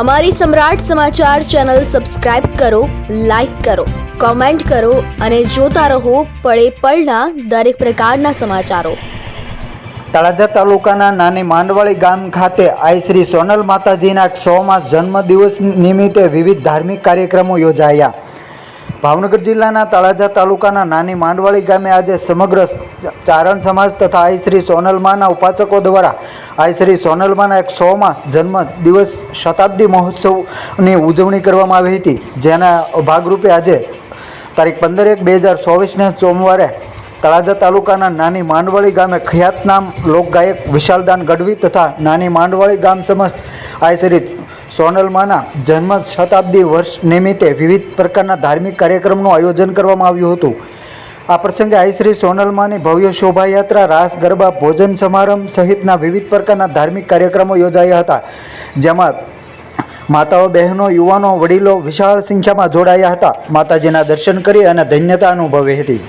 અમારી સમ્રાટ સમાચાર channel subscribe કરો, લાઇક કરો, કોમેન્ટ કરો અને જોતા રહો પળે પળના દરેક પ્રકારના સમાચારો. તળાજા તાલુકાના નાની માંડવાળી ગામ ખાતે આઈ શ્રી સોનલ માતાજીના સોમાં જન્મદિવસ નિમિત્તે વિવિધ ધાર્મિક કાર્યક્રમો યોજાયા. ભાવનગર જિલ્લાના તળાજા તાલુકાના નાની માંડવાળી ગામે આજે સમગ્ર ચારણ સમાજ તથા આઈ શ્રી સોનલમાના ઉપાસકો દ્વારા આઈ શ્રી સોનલમાના એક સોમાં જન્મ દિવસ શતાબ્દી મહોત્સવની ઉજવણી કરવામાં આવી હતી. જેના ભાગરૂપે આજે તારીખ પંદર એક બે હજાર ચોવીસને સોમવારે તળાજા તાલુકાના નાની માંડવાળી ગામે ખ્યાતનામ લોકગાયક વિશાલદાન ગઢવી તથા નાની માંડવાળી ગામ સમસ્ત આઈ શ્રી સોનલમાના જન્મ શતાબ્દી વર્ષ નિમિત્તે વિવિધ પ્રકારના ધાર્મિક કાર્યક્રમનું આયોજન કરવામાં આવ્યું હતું. આ પ્રસંગે આઈ શ્રી સોનલમાની ભવ્ય શોભાયાત્રા, રાસ, ગરબા, ભોજન સમારંભ સહિતના વિવિધ પ્રકારના ધાર્મિક કાર્યક્રમો યોજાયા હતા. જેમાં માતાઓ, બહેનો, યુવાનો, વડીલો વિશાળ સંખ્યામાં જોડાયા હતા. માતાજીના દર્શન કરી અને ધન્યતા અનુભવી હતી.